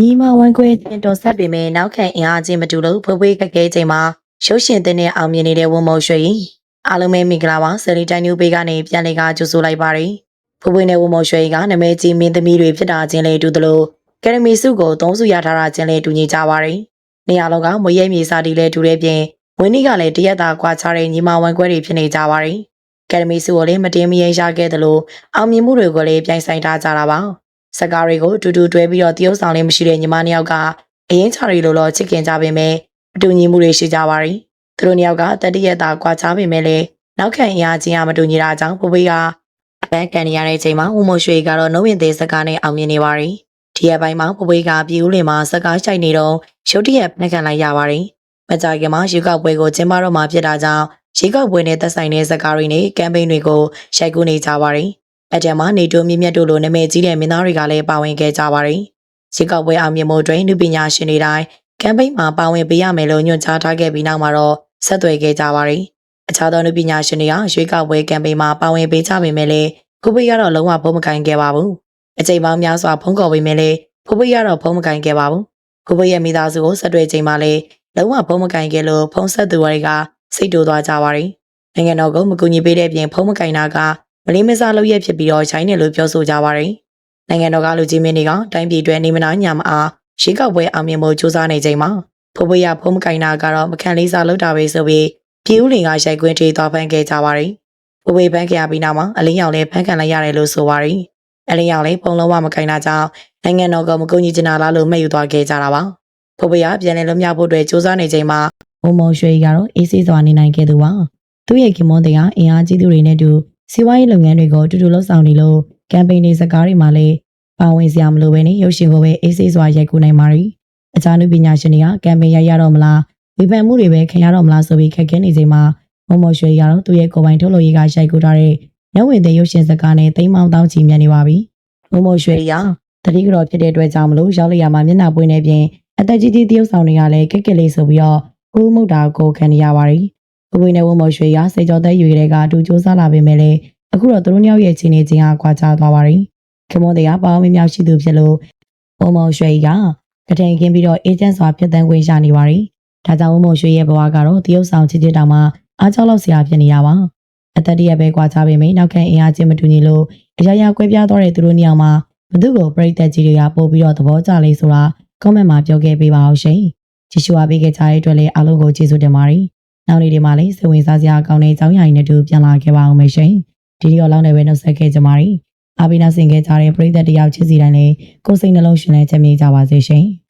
ညီမဝမ်းခွဲတင်တော်ဆက်ပေမဲ့နောက်ခံအင်အားချင်းမတူလို့ဖွေးဖွေးခက်ခဲချိန်မှာရုပ်ရှင်တင်တဲ့အောင်မြင်နေတဲ့ဝန်မော်ရွှေရင်အားလုံးပဲမင်္ဂလာပါဆယ်လီတိုင်းနူပေးကနေပြန်လည်ကကြိုဆိုလိုက်ပါရယ်ဖွေးဖွေးနဲ့ဝန်မော်ရွှေကနာမည်ကြီးမင်းသမီးတွေဖြစ်တာချင်းလေတူသလိုကယ်ဒမီစုကိုသုံးစုရထားတာချင်းလေတူညီကြပါရယ်နေရာလုံးကမွေရဲမြေစာတီလဲတူတဲ့ပြင်ဝင်းနီကလည်းတရက်တာကွာခြားတဲ့ညီမဝမ်းခွဲတွေဖြစ်နေကြပါရယ်ကယ်ဒမီစုကိုလည်းမတင်မရင်ရခဲ့သလိုအောင်မြင်မှုတွေကိုလည်းပြိုင်ဆိုင်ထားကြတာပါ စကားတွေကိုတူတူတွဲပြီးတော့တရုပ်ဆောင်လေးမရှိတဲ့ညီမနှစ်ယောက်ကအရင်ချာရီလိုတော့ချစ်ခင်ကြပေမဲ့အတူညီမှုတွေရှိကြပါရီသူတို့နှစ်ယောက်ကတတိယတာကွာခြားပေမဲ့လည်းနောက်ခံအင်အားချင်းအမတူညီတာကြောင့်ပပွေးကအပန်းကန်နေရတဲ့အချိန်မှာဦးမို့ရွှေကတော့နှုတ်ရင်သေးစကားနဲ့အောင်မြင်နေပါရီဒီရက်ပိုင်းမှာပပွေးကပြည်ဦးလင်မှာစကားချိုက်နေတော့ရုတ်တရက်နှက်ခံလိုက်ရပါရီမကြခင်မှာရေကောက်ပွဲကိုကျင်းပတော့မှာဖြစ်တာကြောင့်ရေကောက်ပွဲနဲ့သက်ဆိုင်တဲ့စကားတွေနဲ့ကမ်ပိန်းတွေကိုရိုက်ကူးနေကြပါရီ အထက်မှာနေတိုးမြင့်မြတ်တို့လိုနာမည်ကြီးတဲ့မင်းသားတွေကလည်းပါဝင်ခဲ့ကြပါတယ်။စစ်ကောက်ပွဲအောင်မြင်မှုတွင်လူပညာရှင်တွေတိုင်းကမ်ပိန်းမှာပါဝင်ပေးရမယ်လို့ညွှန်ကြားထားခဲ့ပြီးနောက်မှာတော့ဆက်သွယ်ခဲ့ကြပါတယ်။အခြားသောလူပညာရှင်တွေကရွေးကောက်ပွဲကမ်ပိန်းမှာပါဝင်ပေးကြပေမဲ့လည်းဖူးပိကတော့လုံးဝဖုံးမကင်ခဲ့ပါဘူး။အချိန်ပေါင်းများစွာဖုံးကော်ပေမဲ့လည်းဖူးပိကတော့ဖုံးမကင်ခဲ့ပါဘူး။ဖူးပိရဲ့မိသားစုကိုဆက်သွယ်ချိန်မှာလည်းလုံးဝဖုံးမကင်ခဲ့လို့ဖုံးဆက်သူတွေကစိတ်တူသွားကြပါတယ်။နိုင်ငံတော်ကမကူညီပေးတဲ့ပြင်ဖုံးမကင်တာက မလေးမစားလုပ်ရဖြစ်ပြီးတော့ချိုင်းတယ်လို့ပြောဆိုကြပါရယ်နိုင်ငံတော်ကလူကြီးမင်းတွေကတိုင်းပြည်အတွက်နေမနာညာမအားရှေးကောက်ပွဲအောင်မြင်မှုစူးစမ်းနေချိန်မှာဖိုးဖွေးရဖုံးမကင်နာကတော့မခံလေးစားလုပ်တာပဲဆိုပြီးပြည်ဦးလင်ကရိုက်ကွင်းထေးသွားဖန်ခဲ့ကြပါရယ်ဖိုးဖွေးဖန်ခဲ့ရပြီးနောက်မှာအလင်းရောင်လည်းဖန်ခံလိုက်ရတယ်လို့ဆိုပါရယ်အလင်းရောင်လည်းပုံလုံးဝမကင်နာကြောင်းနိုင်ငံတော်ကမကူညီချင်တာလားလို့မှတ်ယူသွားခဲ့ကြတာပါဖိုးဖွေးရပြန်လည်လွတ်မြောက်ဖို့အတွက်စူးစမ်းနေချိန်မှာဘုံမောင်ရွှေကတော့အေးဆေးစွာနေနိုင်ခဲ့သူပါသူ့ရဲ့ခင်မွန်တဲ့အင်အားကြီးသူတွေနဲ့တူ စီးပွားရေးလုပ်ငန်းတွေကိုအတူတူလှုပ်ဆောင်နေလို့ကမ်ပိန်းတွေစကားတွေမှာလည်းပါဝင်စရာမလိုပဲနဲ့ရုပ်ရှင်ကိုပဲအေးဆေးစွာရိုက်ကူးနိုင်ပါရီ။အခြားလူပညာရှင်တွေကကမ်ပိန်းရိုက်ရတော့မလားဝေဖန်မှုတွေပဲခံရတော့မလားဆိုပြီးခက်ခဲနေချိန်မှာမမော်ရွှေရတော့သူ့ရဲ့ကိုယ်ပိုင်ထုတ်လုပ်ရေးကရိုက်ကူးထားတဲ့ညဝင်တဲ့ရုပ်ရှင်စကားနဲ့တိမ်မောင်းတောင်းချီမြတ်နေပါပြီ။မမော်ရွှေရတတိကတော်ဖြစ်တဲ့အတွက်ကြောင့်မလို့ရောက်လျာမှာမျက်နှာပွင့်နေပြင်အသက်ကြီးကြီးတယောက်ဆောင်တွေကလည်းကက်ကက်လေးဆိုပြီးတော့ကိုမှုတ်တာကိုခံနေရပါရီ။ ဘဝနဲ့ဝမော်ရွှေရစေကျော်သက်ယူရဲကအတူစူးစမ်းလာပေမဲ့လည်းအခုတော့သူတို့နှစ်ယောက်ရဲ့ချင်းနေချင်းဟာကွာခြားသွားပါပြီ။ခင်မွန်တွေကပေါင်းမမြောက်ရှိသူဖြစ်လို့ဝုံမောင်ရွှေကကထိန်ခင်းပြီးတော့အေဂျင့်စွာဖြစ်တန်းခွင့်ရနေပါပြီ။ဒါကြောင့်ဝုံမောင်ရွှေရဲ့ဘဝကတော့တရုတ်ဆောင်ချစ်ချစ်တောင်မှအားကြောက်လောက်စရာဖြစ်နေရပါ။အသက်တရပဲကွာခြားပေမယ့်နောက်ခံအင်အားချင်းမတူညီလို့အရာရာကွဲပြားသွားတဲ့သူတို့နှစ်ယောက်မှာဘသူကိုပြိသက်ကြီးတွေကပို့ပြီးတော့သဘောကျလိမ့်ဆိုတာ comment မှာပြောခဲ့ပေးပါအောင်ရှင်။ကြည့်ရှုအားပေးခဲ့ကြတဲ့အတွက်လည်းအားလုံးကိုကျေးဇူးတင်ပါတယ်။ နောက်နေ့ဒီမှာလည်းစိတ်ဝင်စားစရာကောင်းတဲ့အကြောင်းအရာတွေနဲ့တူပြန်လာခဲ့ပါအောင်မယ်ရှင်။ဒီဒီရောလောက်နေပဲနှုတ်ဆက်ခဲ့ကြပါရီ။အာဘီနာဆင်ခဲ့ကြတဲ့ပရိသတ်တယောက်ချစ်စီတိုင်းလည်းကိုယ်စိတ်နှလုံးရှင်လန်းချမ်းမြေ့ကြပါစေရှင်။